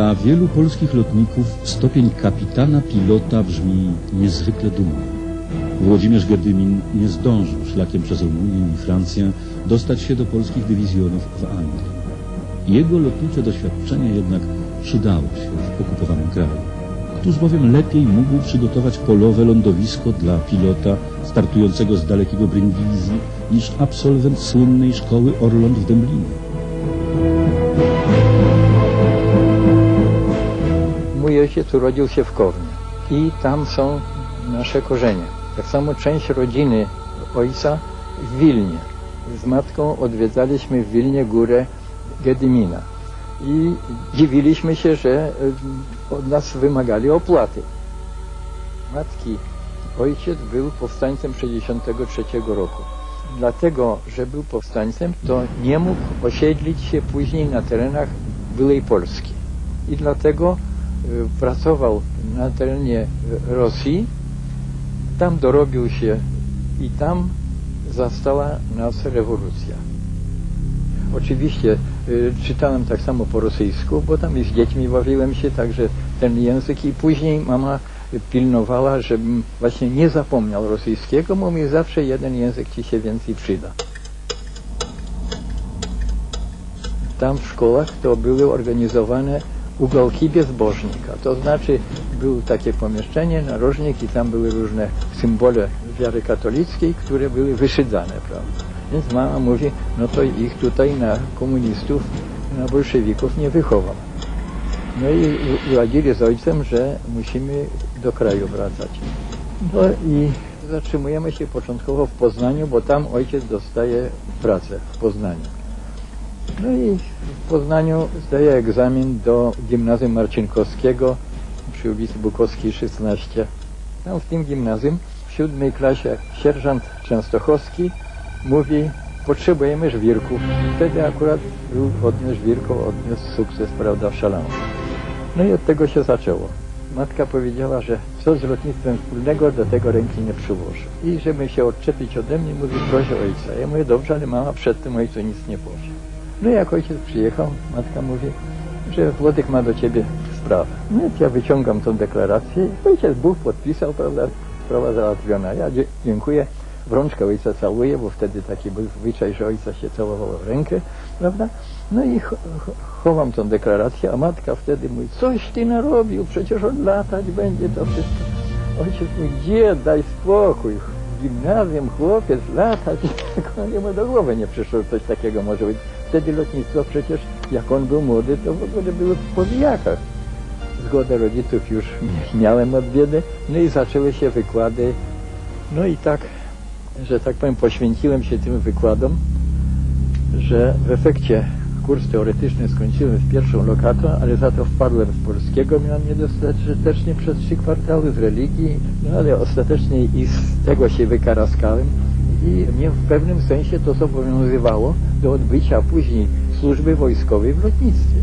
Dla wielu polskich lotników stopień kapitana pilota brzmi niezwykle dumnie. Włodzimierz Gedymin nie zdążył szlakiem przez Rumunię i Francję dostać się do polskich dywizjonów w Anglii. Jego lotnicze doświadczenie jednak przydało się w okupowanym kraju. Któż bowiem lepiej mógł przygotować polowe lądowisko dla pilota startującego z dalekiego Brindisi niż absolwent słynnej szkoły Orląt w Dęblinie? Mój ojciec urodził się w Kownie i tam są nasze korzenie. Tak samo część rodziny ojca w Wilnie. Z matką odwiedzaliśmy w Wilnie górę Gedymina i dziwiliśmy się, że y, od nas wymagali opłaty. Matki ojciec był powstańcem 63 roku. Dlatego, że był powstańcem, to nie mógł osiedlić się później na terenach byłej Polski. I dlatego pracował na terenie y, Rosji, tam dorobił się i tam zastała nas rewolucja. Oczywiście y, czytałem tak samo po rosyjsku, bo tam i z dziećmi bawiłem się, także ten język i później mama pilnowała, żebym właśnie nie zapomniał rosyjskiego, mówi zawsze jeden język ci się więcej przyda. Tam w szkołach to były organizowane ugołki bezbożnika. To znaczy było takie pomieszczenie, narożnik i tam były różne symbole wiary katolickiej, które były wyszydzane, prawda? Więc mama mówi, no to ich tutaj na komunistów, na bolszewików nie wychowam. No i uradzili z ojcem, że musimy do kraju wracać. No i zatrzymujemy się początkowo w Poznaniu, bo tam ojciec dostaje pracę w Poznaniu. No i w Poznaniu zdaje egzamin do gimnazjum Marcinkowskiego przy ulicy Bukowskiej 16. Tam w tym gimnazjum w siódmej klasie sierżant Częstochowski mówi potrzebujemy żwirków. Wtedy akurat był odniósł żwirką, odniósł sukces, prawda, szalony. No i od tego się zaczęło. Matka powiedziała, że co z lotnictwem wspólnego, do tego ręki nie przyłoży. I żeby się odczepić ode mnie, mówi, proszę ojca. Ja mówię, dobrze, ale mama przed tym ojcu nic nie powie. No jak ojciec przyjechał, matka mówi, że Włodek ma do ciebie sprawę. No ja wyciągam tą deklarację i ojciec Bóg podpisał, prawda, sprawa załatwiona. Ja dziękuję, w rączkę ojca całuję, bo wtedy taki był zwyczaj, że ojca się całowało w rękę, prawda? No i chowam tą deklarację, a matka wtedy mówi, coś ty narobił, przecież on latać będzie to wszystko. Ojciec mówi, gdzie, daj spokój, w gimnazjum chłopiec latać, jemu do głowy nie przyszło, coś takiego może być. Wtedy lotnictwo przecież, jak on był młody, to w ogóle było w powijakach. Zgodę rodziców już miałem od biedy, no i zaczęły się wykłady. No i tak, że tak powiem, poświęciłem się tym wykładom, że w efekcie kurs teoretyczny skończyłem w pierwszą lokatę, ale za to wpadłem z polskiego, miałem niedostatecznie przez trzy kwartały z religii, no ale ostatecznie i z tego się wykaraskałem i mnie w pewnym sensie to zobowiązywało do odbycia później służby wojskowej w lotnictwie.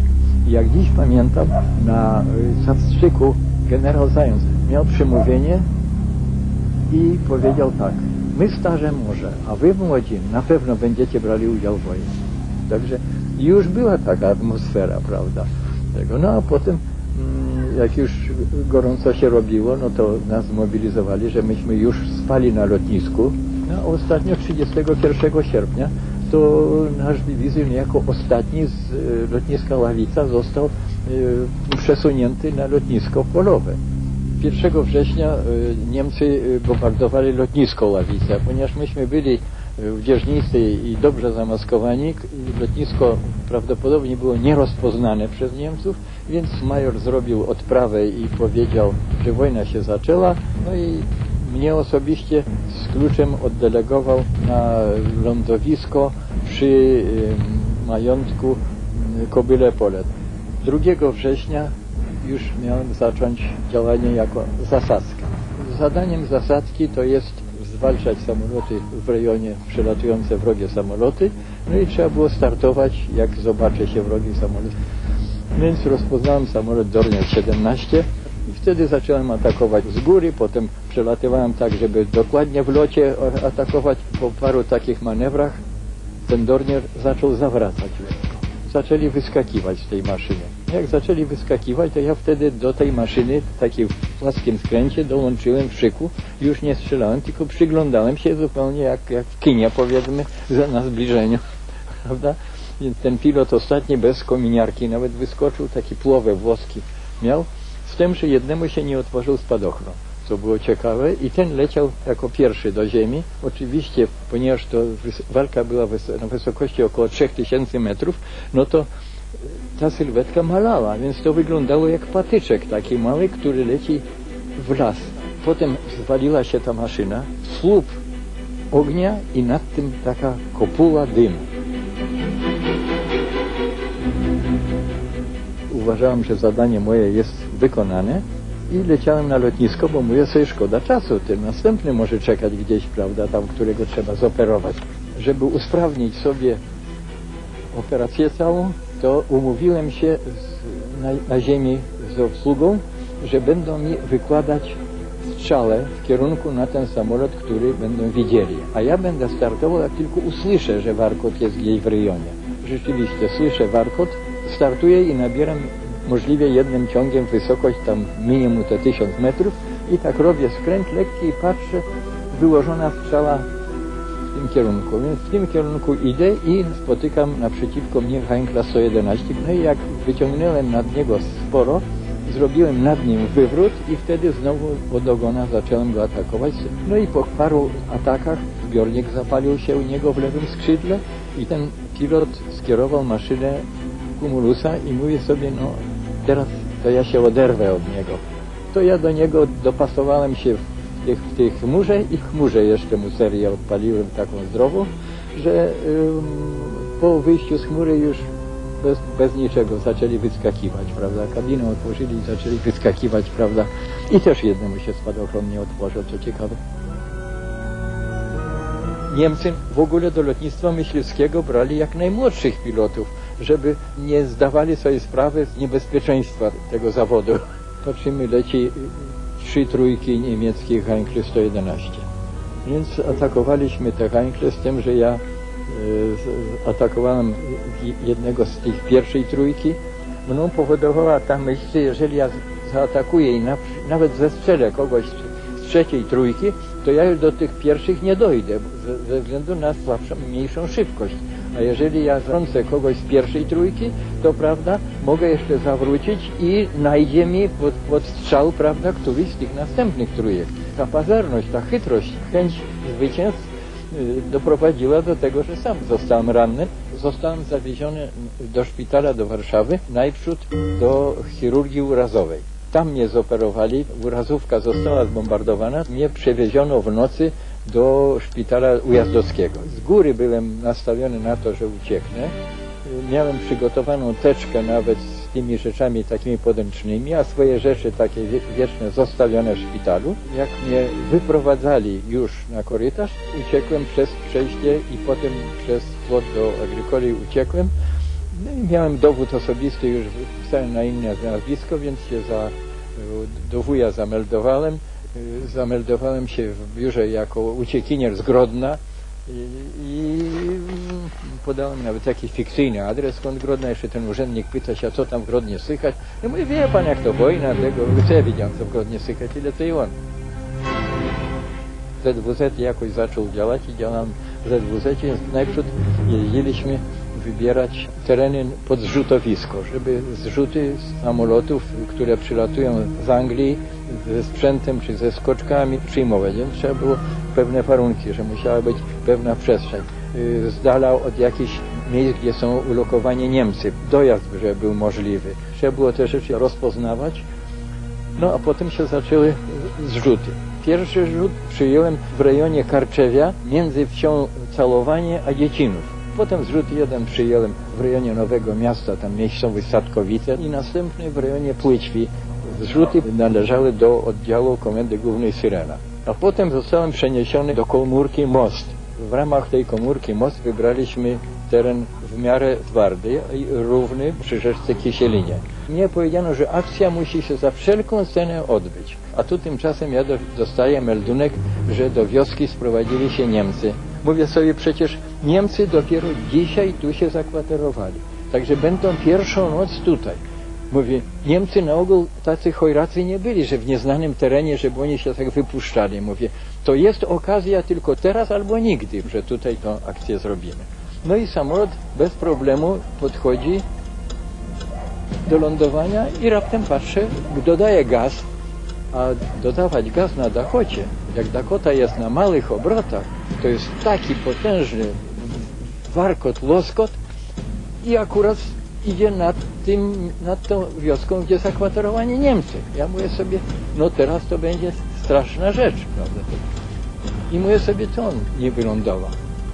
I jak dziś pamiętam, na y, zastrzyku generał Zając miał przemówienie i powiedział tak, my starze może, a wy młodzi na pewno będziecie brali udział w wojnie. Także już była taka atmosfera, prawda, tego. No a potem, mm, jak już gorąco się robiło, no to nas zmobilizowali, że myśmy już spali na lotnisku. No, ostatnio 31 sierpnia to nasz dywizjon jako ostatni z e, lotniska Ławica został e, przesunięty na lotnisko polowe. 1 września e, Niemcy bombardowali lotnisko Ławica, ponieważ myśmy byli w Dzierżnicy i dobrze zamaskowani. Lotnisko prawdopodobnie było nierozpoznane przez Niemców, więc major zrobił odprawę i powiedział, że wojna się zaczęła. No i mnie osobiście z kluczem oddelegował na lądowisko przy majątku Kobyle Polet. 2 września już miałem zacząć działanie jako zasadzka. Zadaniem zasadzki to jest zwalczać samoloty w rejonie przelatujące wrogie samoloty, no i trzeba było startować, jak zobaczy się wrogi samolot. Więc rozpoznałem samolot Dornier 17 i wtedy zacząłem atakować z góry, potem przelatywałem tak, żeby dokładnie w locie atakować. Po paru takich manewrach ten Dornier zaczął zawracać lekko. Zaczęli wyskakiwać z tej maszyny. Jak zaczęli wyskakiwać, to ja wtedy do tej maszyny, takiej w płaskim skręcie, dołączyłem w szyku. Już nie strzelałem, tylko przyglądałem się zupełnie jak, jak w kinie, powiedzmy, za- na zbliżeniu. Prawda? Więc ten pilot ostatni bez kominiarki nawet wyskoczył, taki płowę włoski miał, z tym, że jednemu się nie otworzył spadochron, co było ciekawe i ten leciał jako pierwszy do ziemi. Oczywiście, ponieważ to walka była na wysokości około 3000 metrów, no to ta sylwetka malała, więc to wyglądało jak patyczek taki mały, który leci w las. Potem zwaliła się ta maszyna, słup ognia i nad tym taka kopuła dymu. Uważałem, że zadanie moje jest wykonane i leciałem na lotnisko, bo mówię sobie, szkoda czasu, ten następny może czekać gdzieś, prawda, tam, którego trzeba zoperować. Żeby usprawnić sobie operację całą, to umówiłem się z, na, na ziemi z obsługą, że będą mi wykładać strzale w kierunku na ten samolot, który będą widzieli. A ja będę startował, jak tylko usłyszę, że warkot jest gdzieś w rejonie. Rzeczywiście, słyszę warkot, startuję i nabieram możliwie jednym ciągiem wysokość tam minimum te 1000 metrów i tak robię skręt lekki i patrzę, wyłożona strzała w tym kierunku. Więc w tym kierunku idę i spotykam naprzeciwko mnie Heinkla 111. No i jak wyciągnąłem nad niego sporo, zrobiłem nad nim wywrót i wtedy znowu od ogona zacząłem go atakować. No i po paru atakach zbiornik zapalił się u niego w lewym skrzydle i ten pilot skierował maszynę Cumulusa i mówi sobie, no teraz to ja się oderwę od niego. To ja do niego dopasowałem się w, tych, w tej chmurze i w chmurze jeszcze mu serię odpaliłem taką zdrową, że po wyjściu z chmury już bez, bez niczego zaczęli wyskakiwać, prawda? Kabinę otworzyli i zaczęli wyskakiwać, prawda? I też jednemu się spadochron nie otworzył, co ciekawe. Niemcy w ogóle do lotnictwa myśliwskiego brali jak najmłodszych pilotów, żeby nie zdawali sobie sprawy z niebezpieczeństwa tego zawodu. Patrzymy, leci trzy trójki niemieckich Heinkel 111. Więc atakowaliśmy te Heinkle z tym, że ja e, atakowałem jednego z tych pierwszej trójki. Mną powodowała ta myśl, że jeżeli ja zaatakuję i na, nawet zestrzelę kogoś z trzeciej trójki, to ja już do tych pierwszych nie dojdę, ze względu na słabszą, mniejszą szybkość. A jeżeli ja zrącę kogoś z pierwszej trójki, to prawda, mogę jeszcze zawrócić i najdzie mi pod, pod strzał, prawda, któryś z tych następnych trójek. Ta pazerność, ta chytrość, chęć zwycięstw y, doprowadziła do tego, że sam zostałem ranny. Zostałem zawieziony do szpitala do Warszawy, najprzód do chirurgii urazowej. Tam mnie zoperowali, urazówka została zbombardowana, mnie przewieziono w nocy do szpitala ujazdowskiego. Z góry byłem nastawiony na to, że ucieknę. Miałem przygotowaną teczkę nawet z tymi rzeczami takimi podręcznymi, a swoje rzeczy takie wie- wieczne zostawione w szpitalu. Jak mnie wyprowadzali już na korytarz, uciekłem przez przejście i potem przez płot do Agrykoli uciekłem. No i miałem dowód osobisty już wpisany na inne nazwisko, więc się za, do wuja zameldowałem. Y, Zameldowałem się w biurze jako uciekinier z Grodna i, i podałem nawet taki fikcyjny adres skąd Grodna. Jeszcze ten urzędnik pyta się, a co tam w Grodnie słychać. Ja mówię, wie pan jak to wojna, tego, co ja wiedziałem, co w Grodnie słychać, ile to i on. ZWZ jakoś zaczął działać i działałem w ZWZ, więc najpierw jeździliśmy wybierać tereny pod zrzutowisko, żeby zrzuty z samolotów, które przylatują z Anglii ze sprzętem czy ze skoczkami przyjmować. Więc trzeba było pewne warunki, że musiała być pewna przestrzeń. Y, Z dala od jakichś miejsc, gdzie są ulokowani Niemcy. Dojazd, żeby był możliwy. Trzeba było te rzeczy rozpoznawać, no a potem się zaczęły zrzuty. Pierwszy rzut przyjąłem w rejonie Karczewia między wsią Calowanie a Dziecinów. Potem zrzut jeden przyjąłem w rejonie Nowego Miasta, tam miejscowość Sadkowice i następny w rejonie Płyćwi. Zrzuty należały do oddziału Komendy Głównej Syrena. A potem zostałem przeniesiony do komórki Most. W ramach tej komórki Most wybraliśmy teren w miarę twardy i równy przy rzeczce Kisielinie. Mnie powiedziano, że akcja musi się za wszelką cenę odbyć. A tu tymczasem ja do, dostaję meldunek, że do wioski sprowadzili się Niemcy. Mówię sobie, przecież Niemcy dopiero dzisiaj tu się zakwaterowali. Także będą pierwszą noc tutaj. Mówi, Niemcy na ogół tacy chojracy nie byli, że w nieznanym terenie, żeby oni się tak wypuszczali. Mówię, to jest okazja tylko teraz albo nigdy, że tutaj tą akcję zrobimy. No i samolot bez problemu podchodzi do lądowania i raptem patrzę, dodaje gaz, a dodawać gaz na Dakocie, jak Dakota jest na małych obrotach, to jest taki potężny warkot, łoskot i akurat idzie nad tym, nad tą wioską, gdzie zakwaterowani Niemcy. Ja mówię sobie, no teraz to będzie straszna rzecz, prawda? I mówię sobie, to on nie wylądował.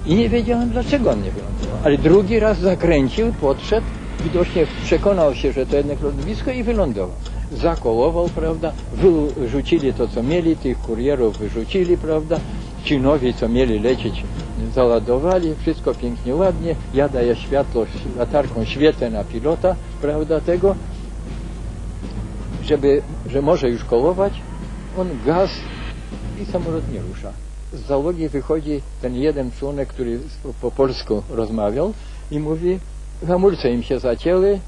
I nie wiedziałem, dlaczego on nie wylądował. Ale drugi raz zakręcił, podszedł, widocznie przekonał się, że to jednak lądowisko i wylądował. Zakołował, prawda, wyrzucili to, co mieli, tych kurierów wyrzucili, prawda, ci nowi, co mieli lecieć, załadowali, wszystko pięknie, ładnie, ja daję światło, latarką świecę na pilota, prawda, tego, żeby, że może już kołować, on gaz i samolot nie rusza. Z załogi wychodzi ten jeden członek, który po polsku rozmawiał i mówi, hamulce im się zacięły,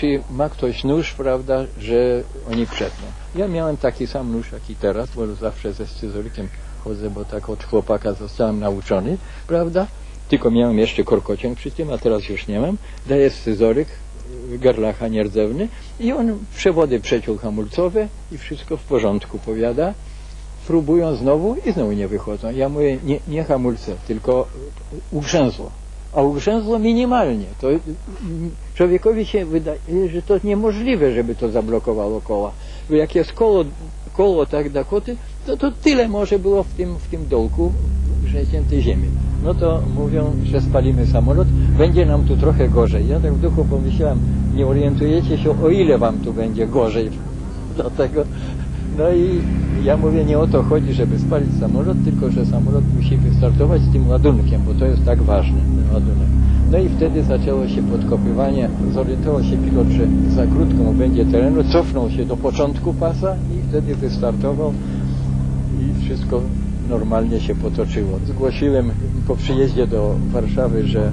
czy ma ktoś nóż, prawda, że oni przetną. Ja miałem taki sam nóż, jak i teraz, bo zawsze ze scyzorykiem chodzę, bo tak od chłopaka zostałem nauczony, prawda? Tylko miałem jeszcze korkociąg przy tym, a teraz już nie mam. Daję scyzoryk, garlacha nierdzewny i on przewody przeciął hamulcowe i wszystko w porządku, powiada. Próbują znowu i znowu nie wychodzą. Ja mówię, nie, nie hamulce, tylko ugrzęzło. A ugrzęzło minimalnie. To człowiekowi się wydaje, że to niemożliwe, żeby to zablokowało koła. Bo jak jest koło, koło tak Dakoty, to, to tyle może było w tym, w tym dołku przeciętej ziemi. No to mówią, że spalimy samolot, będzie nam tu trochę gorzej. Ja tak w duchu pomyślałem, nie orientujecie się, o ile wam tu będzie gorzej. Dlatego, no i ja mówię, nie o to chodzi, żeby spalić samolot, tylko że samolot musi wystartować z tym ładunkiem, bo to jest tak ważne, ładunek. No i wtedy zaczęło się podkopywanie, zorientował się pilot, że za krótko będzie terenu, cofnął się do początku pasa i wtedy wystartował i wszystko normalnie się potoczyło. Zgłosiłem po przyjeździe do Warszawy, że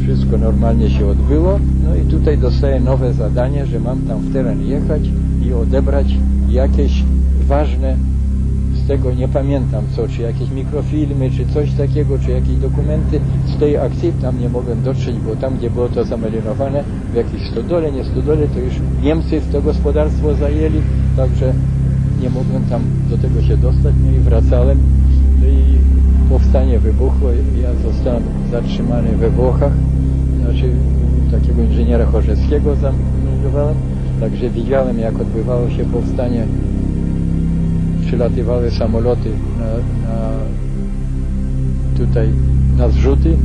y, wszystko normalnie się odbyło. No i tutaj dostaję nowe zadanie, że mam tam w teren jechać i odebrać jakieś ważne, tego nie pamiętam co, czy jakieś mikrofilmy, czy coś takiego, czy jakieś dokumenty z tej akcji. Tam nie mogłem dotrzeć, bo tam, gdzie było to zamelinowane, w jakiejś stodole, nie stodole, to już Niemcy to gospodarstwo zajęli, także nie mogłem tam do tego się dostać, no i wracałem. No i powstanie wybuchło, ja zostałem zatrzymany we Włochach, znaczy takiego inżyniera Chorzeskiego zameldowałem, także widziałem jak odbywało się powstanie, przylatywały samoloty na, na tutaj na zrzuty,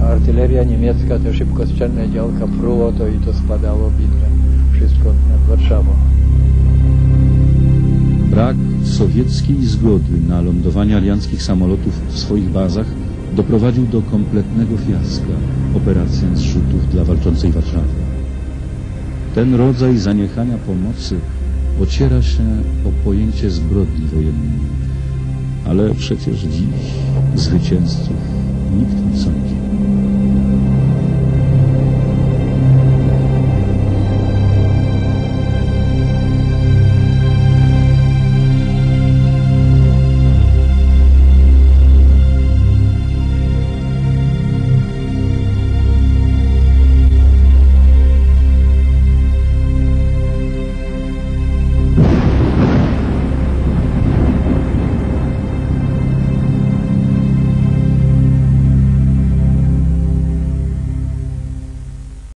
a artyleria niemiecka, te szybkostrzelne działka pruło to i to spadało bitwę, wszystko nad Warszawą. Brak sowieckiej zgody na lądowanie alianckich samolotów w swoich bazach doprowadził do kompletnego fiaska operacji zrzutów dla walczącej Warszawy. Ten rodzaj zaniechania pomocy ociera się o pojęcie zbrodni wojennej, ale przecież dziś zwycięzców nikt nie sądzi.